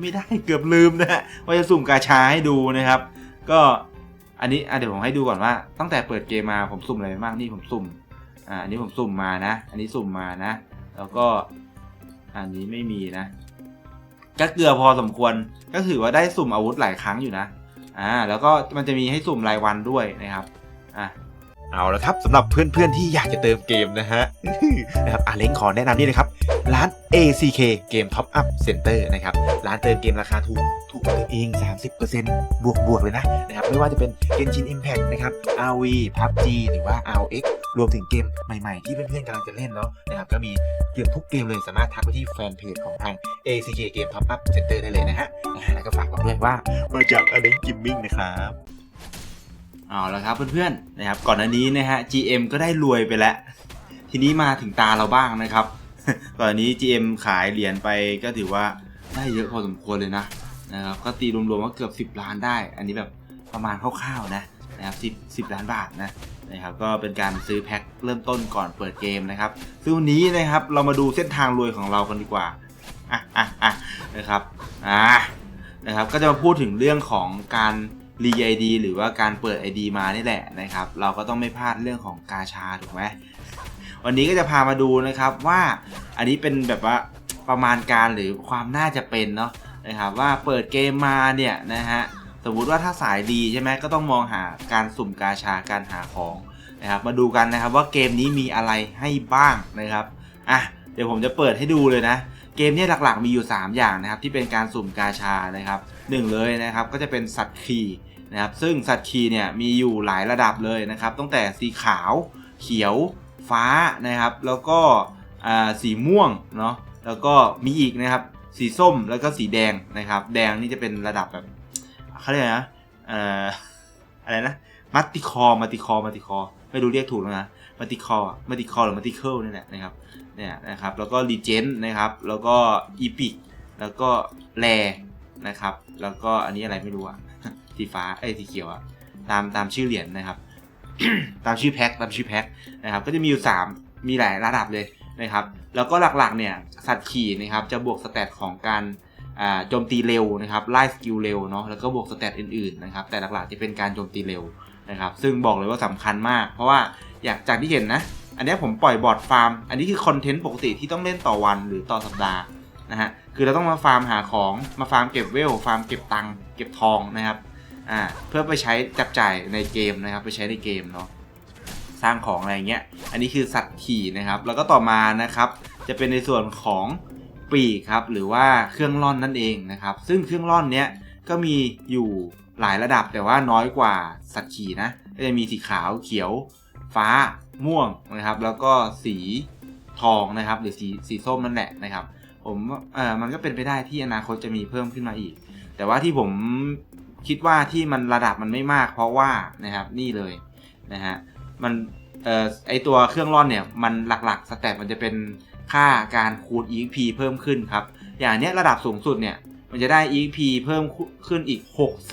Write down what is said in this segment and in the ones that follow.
ไม่ได้เกือบลืมนะฮะว่าจะสุ่มกาชาให้ดูนะครับ ก็อันนี้อะเดี๋ยวผมให้ดูก่อนว่า ตั้งแต่เปิดเกมมาผมสุ่มอะไรไปบ้างนี่ผมสุ่มอ่าอันนี้ผมสุ่มมานะ อันนี้สุ่มมานะ แล้วก็อันนี้ไม่มีนะก็เกลือพอสมควรก็ถือว่าได้สุ่มอาวุธหลายครั้งอยู่นะอ่าแล้วก็มันจะมีให้สุ่มรายวันด้วยนะครับอะเอาละครับสำหรับเพื่อนๆที่อยากจะเติมเกมนะฮะนะครับอาเล้งขอแนะนำนี่เลยครับร้าน ACK Game Top Up Center นะครับ ร้านเติมเกมราคาถูก ถูกกว่าเอง 30%บวกบวกเลยนะนะครับ ไม่ว่าจะเป็น Genshin Impact นะครับ RV PUBG หรือว่า RX รวมถึงเกมใหม่ ๆ ที่เพื่อนๆกำลังจะเล่นเนาะนะครับ ก็มีเกมทุกเกมเลยสามารถทักไปที่แฟนเพจของทาง ACK Game Top Up Center ได้เลยนะฮะ แล้วก็ฝากบอกด้วยว่ามาจากอาเล้งกิมมิ่งนะครับเอาละครับเพื่อนๆนะครับก่อนหน้านี้นะฮะ GM ก็ได้รวยไปแล้ว ทีนี้มาถึงตาเราบ้างนะครับ ก่อนน้านี้ GM ขายเหรียญไปก็ถือว่าได้เยอะพอสมควรเลยนะนะครับก็ตีรวมๆว่าเกือบ 10 ล้านได้ อันนี้แบบประมาณคร่าวๆนะนะครับ10 10 ล้านบาทนะนะครับก็เป็นการซื้อแพ็คเริ่มต้นก่อนเปิดเกมนะครับซึ่งวันนี้นะครับเรามาดูเส้นทางรวยของเรากันดีกว่าอะอะอะนะครับอะนะครับก็จะมาพูดถึงเรื่องของการรีไอดีหรือว่าการเปิด ID มานี่แหละนะครับ เราก็ต้องไม่พลาดเรื่องของกาชาถูกไหม วันนี้ก็จะพามาดูนะครับว่าอันนี้เป็นแบบว่าประมาณการหรือความน่าจะเป็นเนาะนะครับว่าเปิดเกมมาเนี่ยนะฮะสมมุติว่าถ้าสายดีใช่ไหมก็ต้องมองหาการสุ่มกาชาการหาของนะครับมาดูกันนะครับว่าเกมนี้มีอะไรให้บ้างนะครับอะเดี๋ยวผมจะเปิดให้ดูเลยนะเกมนี้หลักๆมีอยู่ 3 อย่างนะครับที่เป็นการสุ่มกาชานะครับหนึ่งเลยนะครับก็จะเป็นสัตว์คีนะครับซึ่งสัตว์คีเนี่ยมีอยู่หลายระดับเลยนะครับตั้งแต่สีขาวเขียว ฟ้านะครับ แล้วก็สีม่วงเนาะแล้วก็มีอีกนะครับ สีส้มแล้วก็สีแดงนะครับ แดงนี่จะเป็นระดับแบบเขาเรียกอะไรนะออะไรนะมัตติคอมัตติคอมัตติคอไม่รู้เรียกถูกแล้วนะมัตติคอมัตติคอหรือมัตติเคิลนี่แหละนะครับเนี่ยนะครับแล้วก็รีเจนนะครับ แล้วก็อีพิกแล้วก็แรนะครับ แล้วก็อันนี้อะไรไม่รู้อะสีฟ้าเอ้สีเขียวอะตามตามชื่อเหรียญนะครับ ตามชื่อแพ็คตามชื่อแพ็คนะครับก็จะมีอยู่ 3 มีหลายระดับเลยนะครับ แล้วก็หลักๆเนี่ยสัตว์ขี่นะครับจะบวกสเตตของการโจมตีเร็วนะครับไล่สกิลเร็วเนาะแล้วก็บวกสเตตอื่นๆนะครับแต่หลักๆจะเป็นการโจมตีเร็วนะครับซึ่งบอกเลยว่าสำคัญมาก เพราะว่าอยากจากที่เห็นนะ อันนี้ผมปล่อยบอร์ดฟาร์ม อันนี้คือคอนเทนต์ปกติที่ต้องเล่นต่อวันหรือต่อสัปดาห์นะฮะคือเราต้องมาฟาร์มหาของมาฟาร์มเก็บเวลฟาร์มเก็บตังค์เก็บทองนะครับ อ่าเพื่อไปใช้จับจ่ายในเกมนะครับ ไปใช้ในเกมเนาะสร้างของอะไรเงี้ย อันนี้คือสัตว์ขี่นะครับ แล้วก็ต่อมานะครับจะเป็นในส่วนของปีกครับหรือว่าเครื่องร่อนนั่นเองนะครับ ซึ่งเครื่องร่อนเนี้ยก็มีอยู่หลายระดับแต่ว่าน้อยกว่าสัตว์ขี่นะก็จะมีสีขาวเขียว ฟ้าม่วงนะครับ แล้วก็สีทองนะครับ หรือสีสีส้มนั่นแหละนะครับ ผมเออมันก็เป็นไปได้ที่อนาคตจะมีเพิ่มขึ้นมาอีก แต่ว่าที่ผม คิดว่าที่มันระดับมันไม่มาก เพราะว่านะครับนี่เลยนะฮะมันเอ่อไอตัวเครื่องร่อนเนี่ยมันหลักๆสเตตมันจะเป็นค่าการคูณ EXP เพิ่มขึ้นครับ อย่างเนี้ยระดับสูงสุดเนี่ยมันจะได้ EXP เพิ่มขึ้นอีก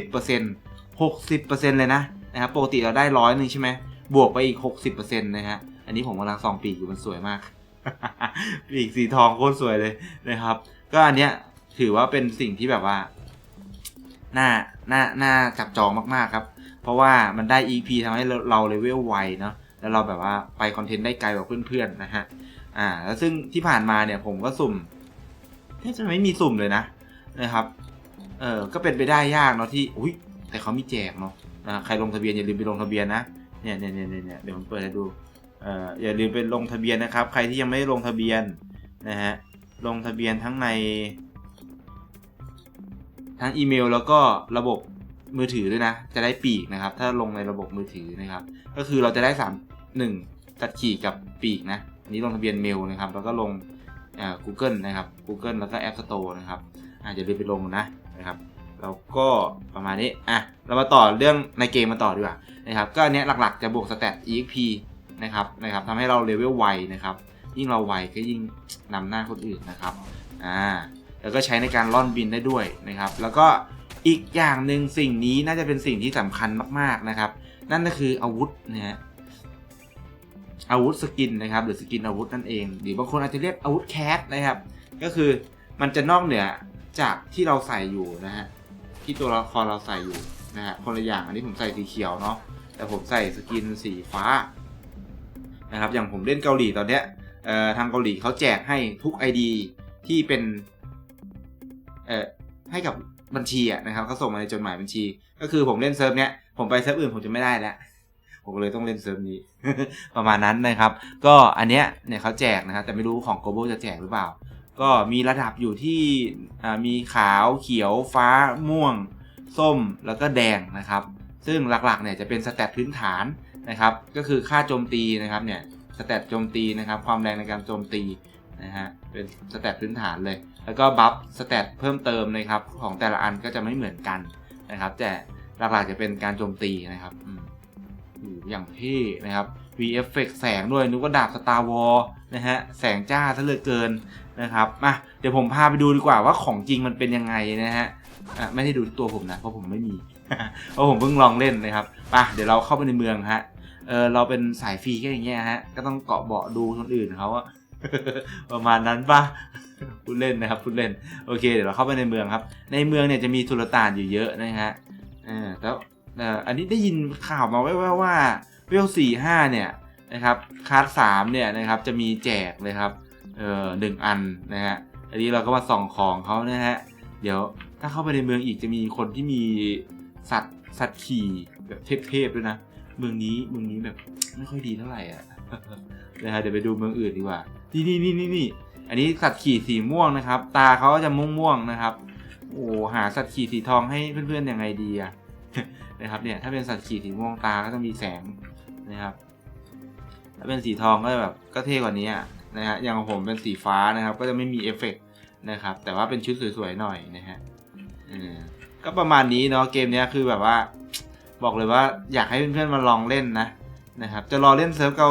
60% 60%เลยนะนะครับปกติเราได้ร้อยหนึ่งใช่ไหมบวกไปอีก 60%นะฮะอันนี้ผมกำลังส่องปีกอยู่มันสวยมากปีกสีทองโคตรสวยเลยนะครับ ก็อันเนี้ยถือว่าเป็นสิ่งที่แบบว่า น่าน่าน่าจับจองมากๆครับ เพราะว่ามันได้ EP ทำให้เราเลเวลไวเนาะแล้วเราแบบว่าไปคอนเทนต์ได้ไกลกว่าเพื่อนๆนะฮะอ่าแล้วซึ่งที่ผ่านมาเนี่ยผมก็สุ่มแทบจะไม่มีสุ่มเลยนะนะครับเออก็เป็นไปได้ยากเนาะที่อุ้ยแต่เขามีแจกเนาะนะใครลงทะเบียนอย่าลืมไปลงทะเบียนนะเนี่ยเนี่ยเนี่ยเนี่ยเดี๋ยวผมเปิดให้ดูเอ่ออย่าลืมไปลงทะเบียนนะครับ ใครที่ยังไม่ได้ลงทะเบียนนะฮะลงทะเบียนทั้งใน ทั้งอีเมลแล้วก็ระบบมือถือด้วยนะ จะได้ปีกนะครับ ถ้าลงในระบบมือถือนะครับ ก็คือเราจะได้สามหนึ่งตัดขี่กับปีกนะนี้ลงทะเบียนเมลนะครับ แล้วก็ลงอ่อ Google นะครับ Google แล้วก็ App Store นะครับอาจจะลืมไปลงนะนะครับแล้วก็ประมาณนี้อะเรามาต่อเรื่องในเกมมาต่อดีกว่านะครับ ก็อันเนี้ยหลักๆจะบวกสเตต EXP นะครับนะครับทำให้เราเลเวลไวนะครับ ยิ่งเราไวก็ยิ่งนำหน้าคนอื่นนะครับอ่า แล้วก็ใช้ในการล่อนบินได้ด้วยนะครับ แล้วก็อีกอย่างหนึ่งสิ่งนี้น่าจะเป็นสิ่งที่สำคัญมากๆนะครับ นั่นก็คืออาวุธนะฮะอาวุธสกินนะครับ หรือสกินอาวุธนั่นเอง หรือบางคนอาจจะเรียกอาวุธแคสนะครับ ก็คือมันจะนอกเหนือจากที่เราใส่อยู่นะฮะที่ตัวละครเราใส่อยู่นะฮะคนละอย่างอันนี้ผมใส่สีเขียวเนาะแต่ผมใส่สกินสีฟ้านะครับอย่างผมเล่นเกาหลีตอนเนี้ยเอ่อทางเกาหลีเขาแจกให้ทุก ID ที่เป็น เอ่อให้กับบัญชีอะนะครับเขาส่งมาในจดหมายบัญชี ก็คือผมเล่นเซิร์ฟเนี้ยผมไปเซิร์ฟอื่นผมจะไม่ได้แล้วผมเลยต้องเล่นเซิร์ฟนี้ ประมาณนั้นนะครับ ก็อันเนี้ยเนี่ยเขาแจกนะครับแต่ไม่รู้ของ global จะแจกหรือเปล่า ก็มีระดับอยู่ที่มีขาวเขียวฟ้าม่วง ส้มแล้วก็แดงนะครับ ซึ่งหลักๆเนี่ยจะเป็นสแตทพื้นฐานนะครับ ก็คือค่าโจมตีนะครับเนี่ยสแตทโจมตีนะครับ ความแรงในการโจมตีนะฮะเป็นสแตทพื้นฐานเลย แล้วก็บัฟสแตทเพิ่มเติมนะครับของแต่ละอันก็จะไม่เหมือนกันนะครับ แต่หลักๆจะเป็นการโจมตีนะครับอืออย่างเท่นะครับ V effect แสงด้วยนึกว่าดาบสตาร์วอลนะฮะแสงจ้าซะเหลือเกินนะครับมาเดี๋ยวผมพาไปดูดีกว่าว่าของจริงมันเป็นยังไงนะฮะไม่ได้ดูตัวผมนะเพราะผมไม่มีเพราะผมเพิ่งลองเล่นนะครับไปเดี๋ยวเราเข้าไปในเมืองฮะเออเราเป็นสายฟรีแค่อย่างเงี้ยฮะก็ต้องเกาะเบาะดูคนอื่นเขาอะ ประมาณนั้นปะพูดเล่นนะครับพูดเล่น โอเค เดี๋ยวเราเข้าไปในเมืองครับ ในเมืองเนี่ยจะมีสุลต่านอยู่เยอะนะฮะเออแล้วอันนี้ได้ยินข่าวมาแว่วๆว่าเวลสี่ห้าเนี่ยนะครับคาร์ดสามเนี่ยนะครับจะมีแจกเลยครับเออหนึ่งอันนะฮะอันนี้เราก็มาส่องของเขานะฮะเดี๋ยวถ้าเข้าไปในเมืองอีกจะมีคนที่มีสัตว์สัตว์ขี่แบบเทพๆด้วยนะ เมืองนี้เมืองนี้แบบไม่ค่อยดีเท่าไหร่อะนะฮะเดี๋ยวไปดูเมืองอื่นดีกว่า นี่นี่นี่นี่นี่อันนี้สัตว์ขี่สีม่วงนะครับ ตาเขาจะม่วงม่วงนะครับ โอ้หาสัตว์ขี่สีทองให้เพื่อนๆยังไงดีอะนะครับเนี่ยถ้าเป็นสัตว์ขี่สีม่วงตาก็ต้องมีแสงนะครับ ถ้าเป็นสีทองก็จะแบบก็เท่กว่านี้นะฮะอย่างของผมเป็นสีฟ้านะครับ ก็จะไม่มีเอฟเฟกต์นะครับ แต่ว่าเป็นชุดสวยๆหน่อยนะฮะเออก็ประมาณนี้เนาะเกมเนี้ยคือแบบว่า บอกเลยว่าอยากให้เพื่อนๆมาลองเล่นนะ นะครับจะรอเล่นเซิร์ฟเกา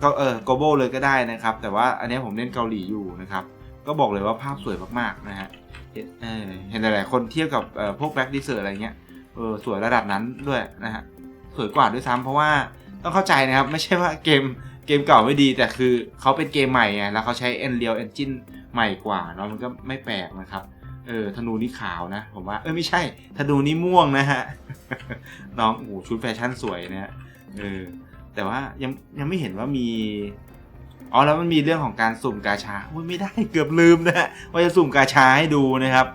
เกาเออ global เลยก็ได้นะครับ แต่ว่าอันนี้ผมเล่นเกาหลีอยู่นะครับ ก็บอกเลยว่าภาพสวยมากๆนะฮะเห็นเห็นหลายๆคนเทียบกับพวกแบ็กดิเซอร์อะไรเงี้ยเออสวยระดับนั้นด้วยนะฮะสวยกว่าด้วยซ้ำเพราะว่าต้องเข้าใจนะครับ ไม่ใช่ว่าเกมเกมเก่าไม่ดีแต่คือเขาเป็นเกมใหม่ไงแล้วเขาใช้ Unreal Engine ใหม่กว่าเนาะมันก็ไม่แปลกนะครับเออธนูนี่ขาวนะ ผมว่าเออไม่ใช่ธนูนี่ม่วงนะฮะน้องโอ้ชุดแฟชั่นสวยนะฮะเออ แต่ว่ายังยังไม่เห็นว่ามีอ๋อแล้วมันมีเรื่องของการสุ่มกาชาอุ้ยไม่ได้เกือบลืมนะฮะว่าจะสุ่มกาชาให้ดูนะครับ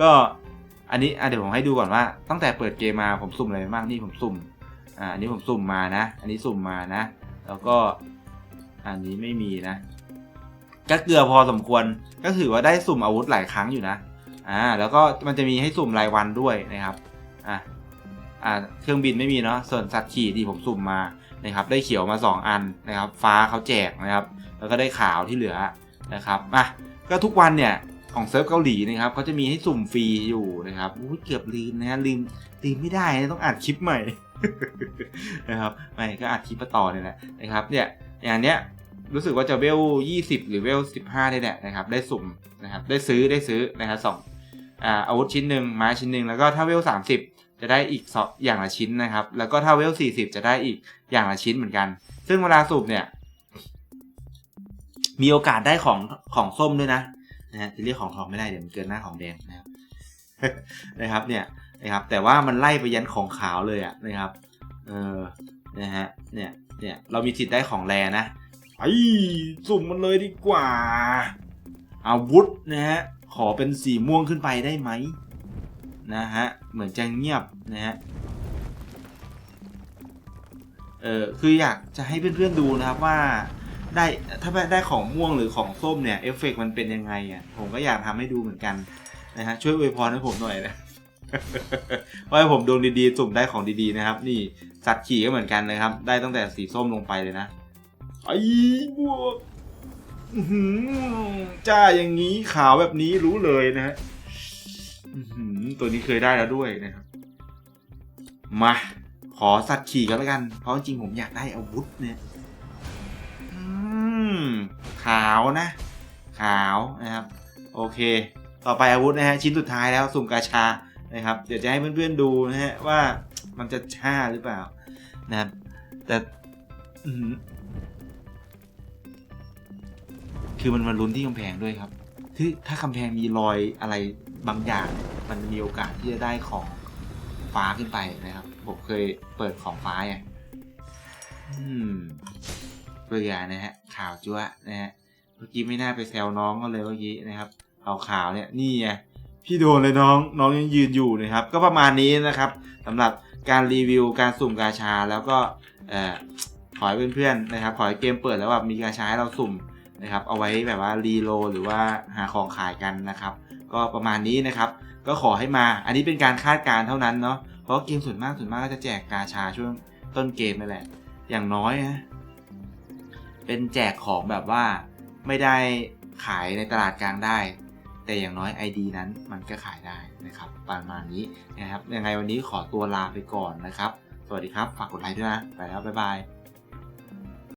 ก็อันนี้อะเดี๋ยวผมให้ดูก่อนว่า ตั้งแต่เปิดเกมมาผมสุ่มอะไรไปบ้างนี่ผมสุ่มอ่าอันนี้ผมสุ่มมานะ อันนี้สุ่มมานะ แล้วก็อันนี้ไม่มีนะก็เกลือพอสมควรก็ถือว่าได้สุ่มอาวุธหลายครั้งอยู่นะอ่าแล้วก็มันจะมีให้สุ่มรายวันด้วยนะครับอะอ่าเครื่องบินไม่มีเนาะส่วนสัตว์ขี่ที่ผมสุ่มมา นะครับได้เขียวมา 2 อันนะครับ ฟ้าเขาแจกนะครับ แล้วก็ได้ขาวที่เหลือนะครับอะก็ทุกวันเนี่ยของเซิร์ฟเกาหลีนะครับเขาจะมีให้สุ่มฟรีอยู่นะครับอุ้ยเกือบลืมนะฮะลืมลืมไม่ได้นะต้องอัดคลิปใหม่นะครับไม่ก็อัดคลิปมาต่อเนี่ยแหละนะครับเนี่ยอย่างเนี้ยรู้สึกว่าจะเวล 20 หรือเวล 15 ได้แหละนะครับ ได้สุ่มนะครับ ได้ซื้อได้ซื้อนะครับสองอาอาวุธชิ้นหนึ่งไม้ชิ้นหนึ่งแล้วก็ถ้าเวล 30 จะได้อีกสองอย่างละชิ้นนะครับ แล้วก็ถ้าเวล 40 จะได้อีกอย่างละชิ้นเหมือนกัน ซึ่งเวลาสูบเนี่ย มีโอกาสได้ของของส้มด้วยนะนะฮะจะเรียกของทองไม่ได้เดี๋ยวมันเกินหน้าของแดงนะครับนะครับ เนี่ยนะครับ แต่ว่ามันไล่ไปยันของขาวเลยอะนะครับ เออนะฮะเนี่ยเนี่ยเรามีสิทธิ์ได้ของแรนะไอ้สุ่มมันเลยดีกว่า อาวุธนะฮะขอเป็นสีม่วงขึ้นไปได้ไหม นะฮะ เหมือนจะเงียบนะฮะ เออคืออยากจะให้เพื่อนๆดูนะครับว่าได้ถ้าได้ของม่วงหรือของส้มเนี่ยเอฟเฟกต์มันเป็นยังไงอะผมก็อยากทำให้ดูเหมือนกันนะฮะช่วยอวยพรให้ผมหน่อยนะว่าให้ผมดวงดีๆ สุ่มได้ของดีๆนะครับ นี่สัตว์ขี่ก็เหมือนกันนะครับ ได้ตั้งแต่สีส้มลงไปเลยนะไอ้บวกอื้อหือจ้าอย่างนี้ขาวแบบนี้รู้เลยนะฮะ ตัวนี้เคยได้แล้วด้วยนะครับ มาขอสัตว์ขี่กันแล้วกัน เพราะจริงผมอยากได้อาวุธเนี่ยขาวนะ ขาวนะครับ โอเค ต่อไปอาวุธนะฮะชิ้นสุดท้ายแล้วสุ่มกาชานะครับ เดี๋ยวจะให้เพื่อนๆดูนะฮะว่ามันจะช่าหรือเปล่านะครับ แต่คือมันมาลุ้นที่กำแพงด้วยครับที่ถ้ากำแพงมีรอยอะไร บางอย่างมันมีโอกาสที่จะได้ของฟ้าขึ้นไปนะครับ ผมเคยเปิดของฟ้าไงอืมเบื่อนะฮะข่าวจั๊วนะฮะเมื่อกี้ไม่น่าไปแซวน้องก็เลยเมื่อกี้นะครับเอาข่าวเนี่ยนี่ไงพี่โดนเลยน้องน้องยังยืนอยู่นะครับ ก็ประมาณนี้นะครับสำหรับการรีวิวการสุ่มกาชาแล้วก็เอ่อขอให้เพื่อนๆนะครับขอให้เกมเปิดแล้วแบบมีกาชาให้เราสุ่มนะครับ เอาไว้แบบว่ารีโลหรือว่าหาของขายกันนะครับ ก็ประมาณนี้นะครับ ก็ขอให้มา อันนี้เป็นการคาดการณ์เท่านั้นเนาะ เพราะเกมส่วนมากส่วนมากก็จะแจกกาชาช่วงต้นเกมนั่นแหละ อย่างน้อยนะ เป็นแจกของแบบว่าไม่ได้ขายในตลาดกลางได้ แต่อย่างน้อย ID นั้นมันก็ขายได้นะครับ ประมาณนี้นะครับ ยังไงวันนี้ขอตัวลาไปก่อนนะครับ สวัสดีครับ ฝากกดไลค์ด้วยนะ ไปแล้ว บ๊ายบาย